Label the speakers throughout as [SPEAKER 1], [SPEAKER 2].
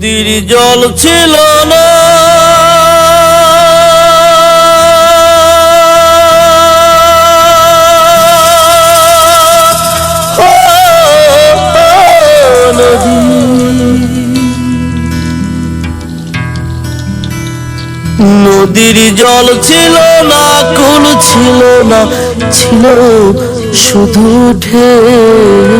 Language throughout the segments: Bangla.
[SPEAKER 1] নদীর জল ছিল না। নদীর জল ছিল না কুল ছিল না ছিল শুধু ঢেউ।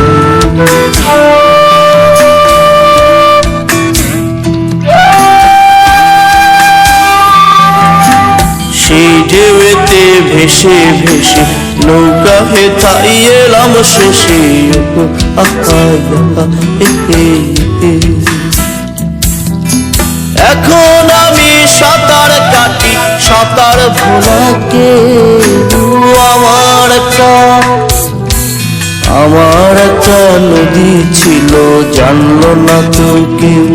[SPEAKER 1] সেই ঢেউতে ভেসে ভেসে নৌকা হেথাই এলাম শেষে হে, হে, হে। এখন আমি সাঁতার কাটি সাঁতার ভোলাকে আমার আমার একটা নদী ছিল জানলো না তো কেউ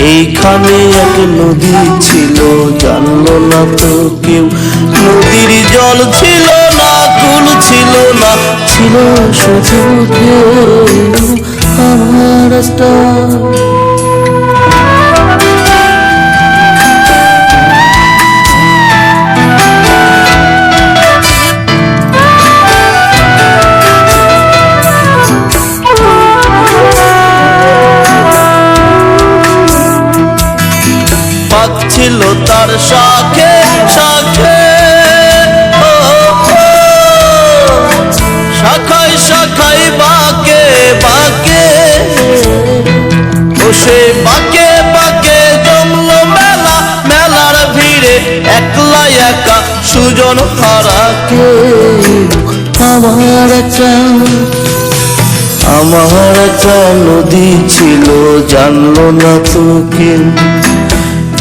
[SPEAKER 1] এইখানে এক নদী ছিল, জানলো না তো কেউ। নদীর জল ছিল না, কুল ছিল না। ছিল শুধু আমার একটা পাচ্ছিল তার ও, ও, শাখায় শাখায় বাকে বাকে। ও সে বাকে বাকে জমলো মেলা মেলার ভিড়ে একলা একা সুজন হারা আমার আমার একটা নদী ছিল জানলো না তো কেউ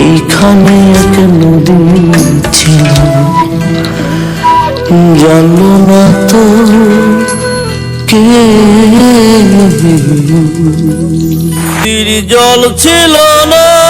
[SPEAKER 1] এইখানে এক নদী ছিল। না তো কে। জল ছিল না।